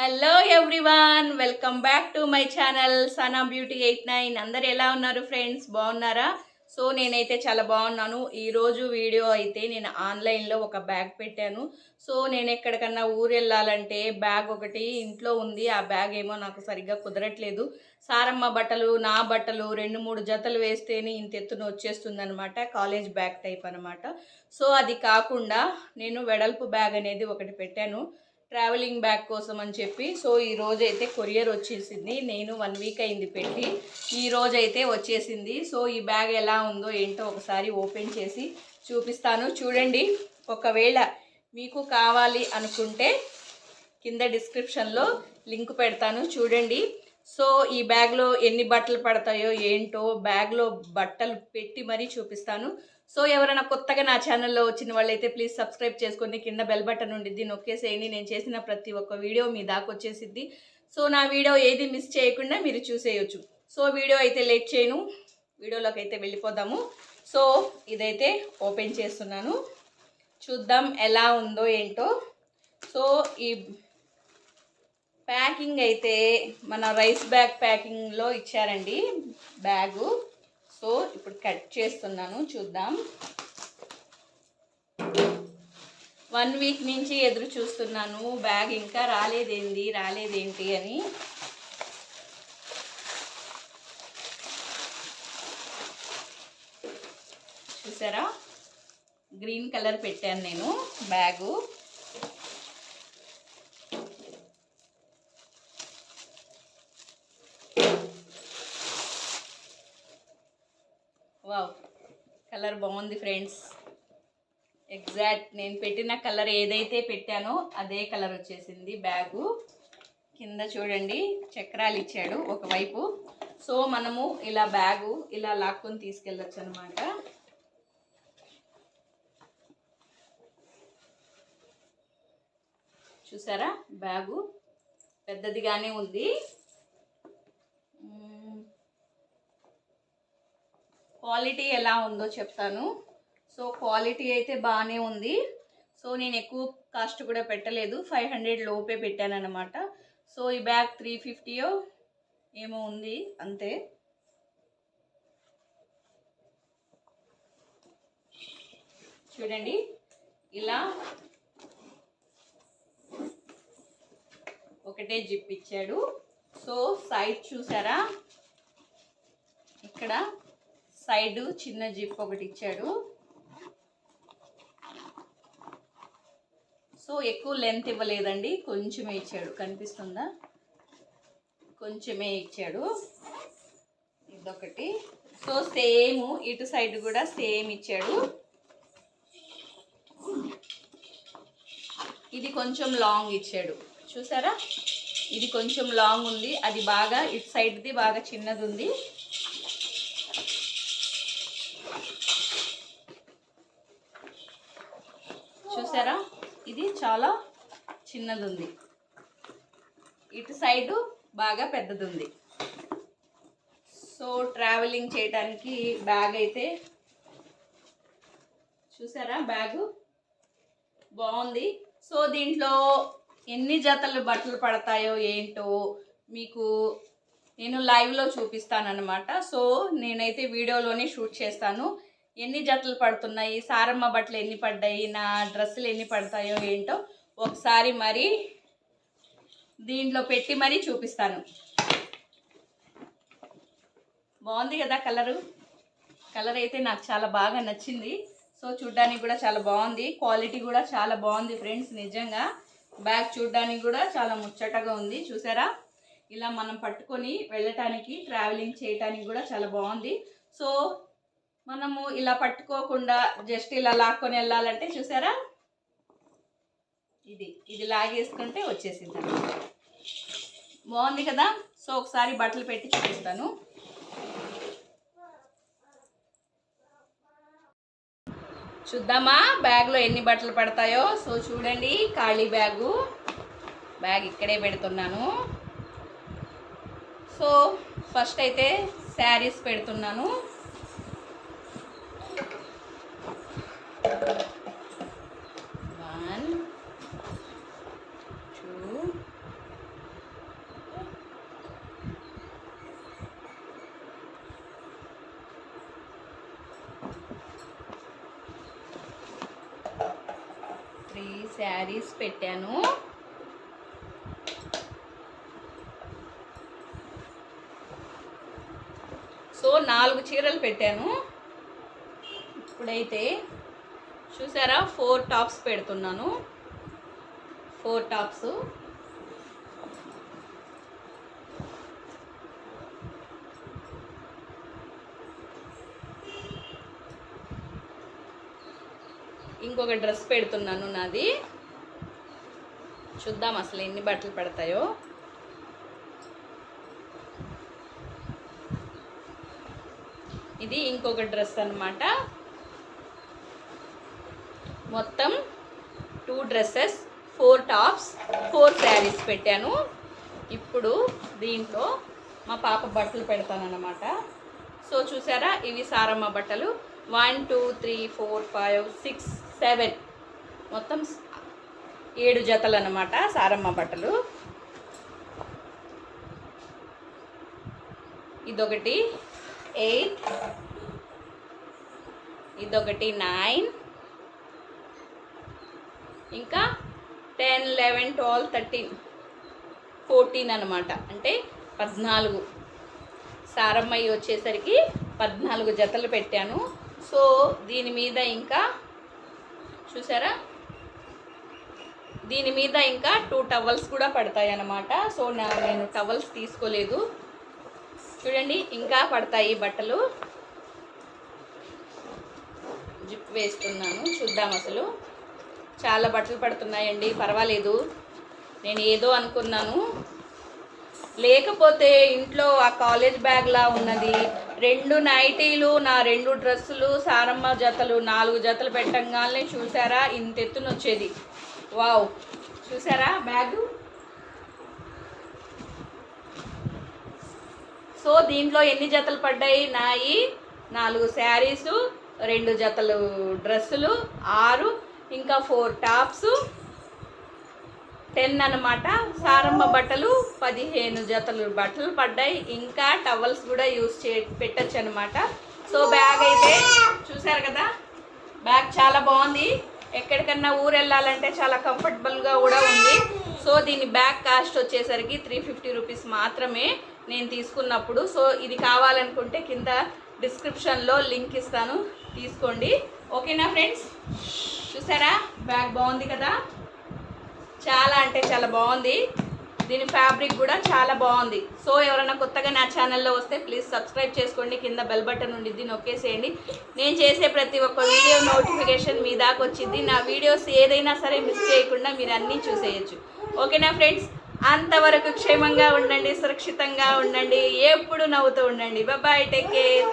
Hello everyone welcome back to my channel Sana beauty eight nine అందరు ఎలా ఉన్నారు friends బాగున్నారా? సో నేనైతే చాలా బాగున్నాను. ఈరోజు వీడియో అయితే నేను ఆన్లైన్లో ఒక బ్యాగ్ పెట్టాను. సో నేను ఎక్కడికన్నా ఊరు వెళ్ళాలంటే బ్యాగ్ ఒకటి ఇంట్లో ఉంది. ఆ బ్యాగ్ ఏమో నాకు సరిగ్గా కుదరట్లేదు. సారమ్మ బట్టలు నా బట్టలు రెండు మూడు జతలు వేస్తేనే ఇంత ఎత్తున వచ్చేస్తుంది అనమాట కాలేజ్ బ్యాగ్ టైప్ అనమాట సో అది కాకుండా నేను వెడల్పు బ్యాగ్ అనేది ఒకటి పెట్టాను. ట్రావెలింగ్ బ్యాగ్ కోసం అని చెప్పి. సో ఈ రోజు అయితే కొరియర్ వచ్చేసింది. నేను వన్ వీక్ అయింది పెట్టి. ఈ రోజు అయితే వచ్చేసింది. సో ఈ బ్యాగ్ ఎలా ఉందో ఏంటో ఒకసారి ఓపెన్ చేసి చూపిస్తాను. చూడండి. ఒకవేళ మీకు కావాలి అనుకుంటే కింద డిస్క్రిప్షన్లో లింక్ పెడతాను. చూడండి. సో ఈ బ్యాగ్లో ఎన్ని బట్టలు పడతాయో ఏంటో బ్యాగ్లో బట్టలు పెట్టి మరీ చూపిస్తాను. సో ఎవరైనా కొత్తగా నా ఛానల్లో వచ్చిన వాళ్ళైతే ప్లీజ్ సబ్స్క్రైబ్ చేసుకొని కింద బెల్ బటన్ ఉండిద్ది నొక్కేసేయండి. నేను చేసిన ప్రతి ఒక్క వీడియో మీ దాకా వచ్చేసిద్ది. సో నా వీడియో ఏది మిస్ చేయకుండా మీరు చూసేయొచ్చు. సో వీడియో అయితే లేట్ చేయను. వీడియోలోకి అయితే వెళ్ళిపోదాము. సో ఇదైతే ఓపెన్ చేస్తున్నాను. చూద్దాం ఎలా ఉందో ఏంటో. సో ఈ ప్యాకింగ్ అయితే మన రైస్ బ్యాగ్ ప్యాకింగ్లో ఇచ్చారండి. బ్యాగు సో ఇప్పుడు కట్ చేస్తున్నాను చూద్దాం. వన్ వీక్ నుంచి ఎదురు చూస్తున్నాను బ్యాగ్ ఇంకా రాలేదేంది రాలేదేంటి అని. చూసారా? గ్రీన్ కలర్ పెట్టాను నేను బ్యాగు వావ్ కలర్ బాగుంది ఫ్రెండ్స్. ఎగ్జాక్ట్ నేను పెట్టిన కలర్ ఏదైతే పెట్టానో అదే కలర్ వచ్చేసింది బ్యాగు. కింద చూడండి చక్రాలు ఇచ్చాడు ఒకవైపు. సో మనము ఇలా బ్యాగు ఇలా లాక్కొని తీసుకెళ్ళొచ్చు అనమాట చూసారా? బ్యాగు పెద్దదిగానే ఉంది. క్వాలిటీ ఎలా ఉందో చెప్తాను. సో క్వాలిటీ అయితే బాగానే ఉంది. సో నేను ఎక్కువ కాస్ట్ కూడా పెట్టలేదు. ఫైవ్ హండ్రెడ్ లోపే పెట్టాను సో ఈ బ్యాగ్ త్రీ ఫిఫ్టీయో ఏమో ఉంది. అంతే. చూడండి. ఇలా ఒకటే జిప్ ఇచ్చాడు. సో సైడ్ చూసారా? ఇక్కడ సైడ్ చిన్న జిప్ ఒకటి ఇచ్చాడు. సో ఎక్కువ లెంత్ ఇవ్వలేదండి. కొంచెమే ఇచ్చాడు. కనిపిస్తుందా? కొంచెమే ఇచ్చాడు. ఇదొకటి. సో సేమ్ ఇటు సైడ్ కూడా సేమ్ ఇచ్చాడు. ఇది కొంచెం లాంగ్ ఇచ్చాడు. చూసారా? ఇది కొంచెం లాంగ్ ఉంది. అది బాగా ఇటు సైడ్ది బాగా చిన్నది ఉంది చూసారా ఇది చాలా చిన్నది ఉంది ఇటు సైడు బాగా పెద్దది ఉంది సో ట్రావెలింగ్ చేయడానికి బ్యాగ్ అయితే చూసారా? బ్యాగు బాగుంది. సో దీంట్లో ఎన్ని జతలు బట్టలు పడతాయో ఏంటో మీకు నేను లైవ్లో చూపిస్తానమాట సో నేనైతే వీడియోలోనే షూట్ చేస్తాను. ఎన్ని జతలు పడుతున్నాయి? సారమ్మ బట్టలు ఎన్ని పడ్డాయి? నా డ్రెస్సులు ఎన్ని పడతాయో ఏంటో ఒకసారి మరి దీంట్లో పెట్టి మరీ చూపిస్తాను. బాగుంది కదా కలరు? కలర్ అయితే నాకు చాలా బాగా నచ్చింది. సో చూడ్డానికి కూడా చాలా బాగుంది. క్వాలిటీ కూడా చాలా బాగుంది ఫ్రెండ్స్ నిజంగా. బ్యాగ్ చూడ్డానికి కూడా చాలా ముచ్చటగా ఉంది చూసారా? ఇలా మనం పట్టుకొని వెళ్ళటానికి ట్రావెలింగ్ చేయటానికి కూడా చాలా బాగుంది. సో మనము ఇలా పట్టుకోకుండా జస్ట్ ఇలా లాక్కొని వెళ్ళాలంటే చూసారా? ఇది ఇది లాగేసుకుంటే వచ్చేసింది బాగుంది కదా? సో ఒకసారి బట్టలు పెట్టి చూపిస్తాను. చూద్దామా? బ్యాగ్లో ఎన్ని బట్టలు పడతాయో? సో చూడండి ఖాళీ బ్యాగు. బ్యాగ్ ఇక్కడే పెడుతున్నాను. సో ఫస్ట్ అయితే శారీస్ పెడుతున్నాను. వన్ శారీస్ పెట్టాను. సో నాలుగు చీరలు పెట్టాను. ఇప్పుడైతే చూసారా ఫోర్ టాప్స్ పెడుతున్నాను. Four tops. ఇంకొక డ్రెస్ పెడుతున్నాను నాది. చూద్దాం అసలు ఎన్ని బట్టలు పడతాయో. ఇది ఇంకొక డ్రెస్ అన్నమాట. మొత్తం two dresses. Four tops four saris పెట్టాను. ఇప్పుడు దీంట్లో మా పాప బట్టలు పెడతానన్నమాట. సో చూసారా ఇవి సారమ్మ బట్టలు. One two three four five six seven. మొత్తం ఏడు జతలు అన్నమాట సారమ్మ బట్టలు. ఇదొకటి ఎయిట్. ఇదొకటి నైన్. ఇంకా ten eleven twelve thirteen fourteen అనమాట అంటే పద్నాలుగు. సారమ్మయ్య వచ్చేసరికి పద్నాలుగు జతలు పెట్టాను. సో దీని మీద ఇంకా చూసారా? దీని మీద ఇంకా టూ టవల్స్ కూడా పడతాయి అన్నమాట. సో నా నేను టవల్స్ తీసుకోలేదు. చూడండి ఇంకా పడతాయి బట్టలు. జిప్ వేస్తున్నాను. చూద్దాం అసలు. చాలా బట్టలు పడుతున్నాయండి పర్వాలేదు. నేను ఏదో అనుకున్నాను. లేకపోతే ఇంట్లో ఆ కాలేజ్ బ్యాగ్లా ఉన్నది. రెండు నైటీలు నా రెండు డ్రెస్సులు సారమ్మ జతలు నాలుగు జతలు పెట్టంగానే చూసారా? ఇంత ఎత్తున వచ్చేది వావ్. చూసారా బ్యాగు? సో దీంట్లో ఎన్ని జతలు పడ్డాయి? నాయి నాలుగు శారీసు రెండు జతలు డ్రెస్సులు ఆరు ఇంకా ఫోర్ టాప్స్. టెన్ అనమాట సారమ్మ బట్టలు పదిహేను జతలు బట్టలు పడ్డాయి. ఇంకా టవల్స్ కూడా యూజ్ చే పెట్టచ్చు అనమాట సో బ్యాగ్ అయితే చూసారు కదా? బ్యాగ్ చాలా బాగుంది. ఎక్కడికన్నా ఊరు వెళ్ళాలంటే చాలా కంఫర్టబుల్గా కూడా ఉంది. సో దీని బ్యాగ్ కాస్ట్ వచ్చేసరికి త్రీ ఫిఫ్టీ రూపీస్ మాత్రమే నేను తీసుకున్నప్పుడు. సో ఇది కావాలనుకుంటే కింద డిస్క్రిప్షన్లో లింక్ ఇస్తాను. తీసుకోండి. ఓకేనా ఫ్రెండ్స్? చూసారా? బ్యాగ్ బాగుంది కదా? చాలా అంటే చాలా బాగుంది. దీని ఫ్యాబ్రిక్ కూడా చాలా బాగుంది. సో ఎవరైనా కొత్తగా నా ఛానల్లో వస్తే ప్లీజ్ సబ్స్క్రైబ్ చేసుకోండి. కింద బెల్ బటన్ ఉండిద్ది నొక్కేసేయండి. నేను చేసే ప్రతి ఒక్క వీడియో నోటిఫికేషన్ మీ దాకా వచ్చింది నా వీడియోస్ ఏదైనా సరే మిస్ చేయకుండా మీరు అన్నీ చూసేయచ్చు. ఓకేనా ఫ్రెండ్స్ అంతవరకు క్షేమంగా ఉండండి సురక్షితంగా ఉండండి. ఎప్పుడు నవ్వుతూ ఉండండి. Bye take care